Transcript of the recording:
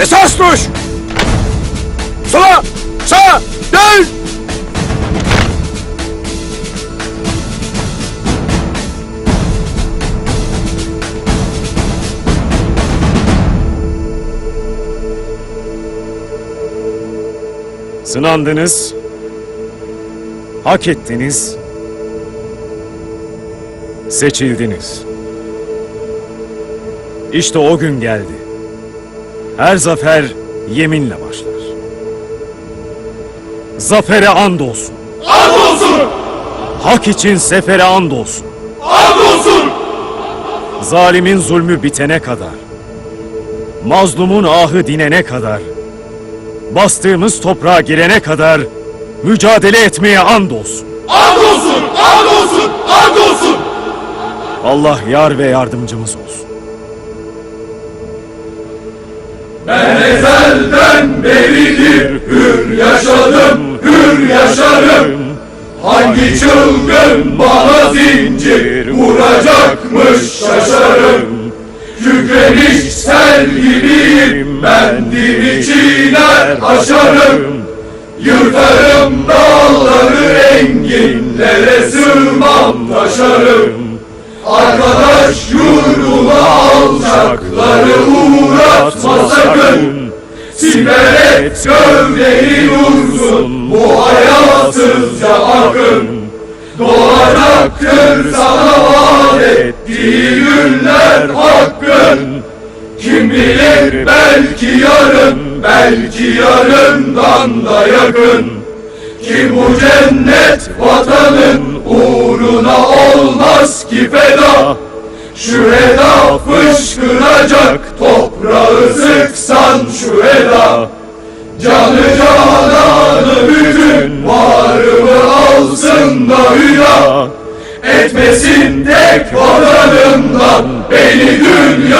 Esas duş! Sola! Sağa! Dön! Sınandınız, hak ettiniz, seçildiniz. İşte o gün geldi. Her zafer yeminle başlar. Zafere and olsun. And olsun! Hak için sefere and olsun. And olsun! Zalimin zulmü bitene kadar. Mazlumun ahı dinene kadar. Bastığımız toprağa girene kadar mücadele etmeye and olsun. And olsun! And olsun! And olsun! Allah yar ve yardımcımız olsun. Ben ezelden beridir hür yaşadım, hür yaşarım. Hangi çılgın bana zincir vuracakmış şaşarım. Kükremiş sel gibiyim ben diri çiğner aşarım. Yırtarım dağları enginlere sığmam taşarım. Arkadaş yurduma alçakları uğratma sakın. Siper et gövdeyi vursun bu hayasızca akın. Doğacaktır sana vaat ettiği günler hakkın. Kim bilir belki yarın, belki yarından da yakın. Ki bu cennet vatanın uğruna olmaz ki feda Şu eda fışkıracak toprağı eda Canı cananı bütün varımı alsın da hüda Etmesin tek vatanımdan beni cüda